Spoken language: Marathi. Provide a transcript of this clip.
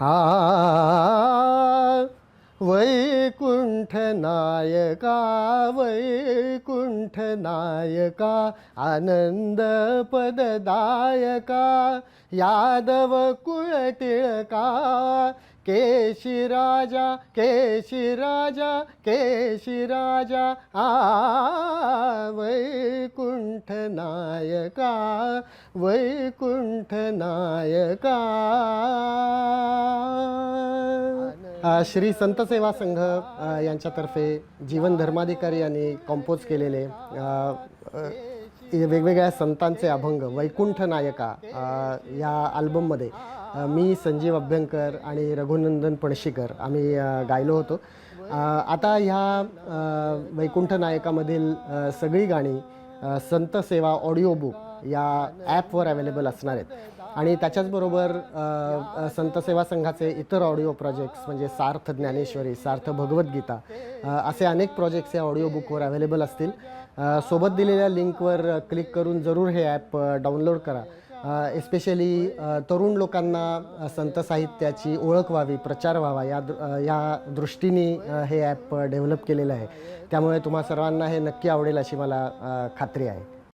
हा वैकुंठ नायका वैकुंठ नायका आनंद पददायका यादव कुळ टिळका केशी राजा केशी राजा केशी राजा आ वैकुंठ नायका वैकुंठ नायका. श्री संत सेवा संघ यांच्यातर्फे जीवन धर्माधिकारी यांनी कॉम्पोज केलेले वेगवेगळ्या संतांचे अभंग वैकुंठ नायका या अल्बममध्ये मी संजीव अभ्यंकर आणि रघुनंदन पणशीकर. आम्ही गायलो होतो. आता ह्या वैकुंठ नायकामधील सगळी गाणी संत सेवा ऑडिओ बुक या ॲपवर अवेलेबल असणार आहेत. आणि त्याच्याचबरोबर संत सेवा संघाचे इतर ऑडिओ प्रोजेक्ट्स म्हणजे सार्थ ज्ञानेश्वरी सार्थ भगवद्गीता असे अनेक प्रोजेक्ट्स या ऑडिओ बुकवर अवेलेबल असतील. सोबत दिलेल्या लिंकवर क्लिक करून जरूर हे ॲप डाउनलोड करा. एस्पेशली तरुण लोकांना संत साहित्याची ओळख व्हावी प्रचार व्हावा या दृ या दृष्टीने हे ॲप डेव्हलप केलेलं आहे. त्यामुळे तुम्हा सर्वांना हे नक्की आवडेल अशी मला खात्री आहे.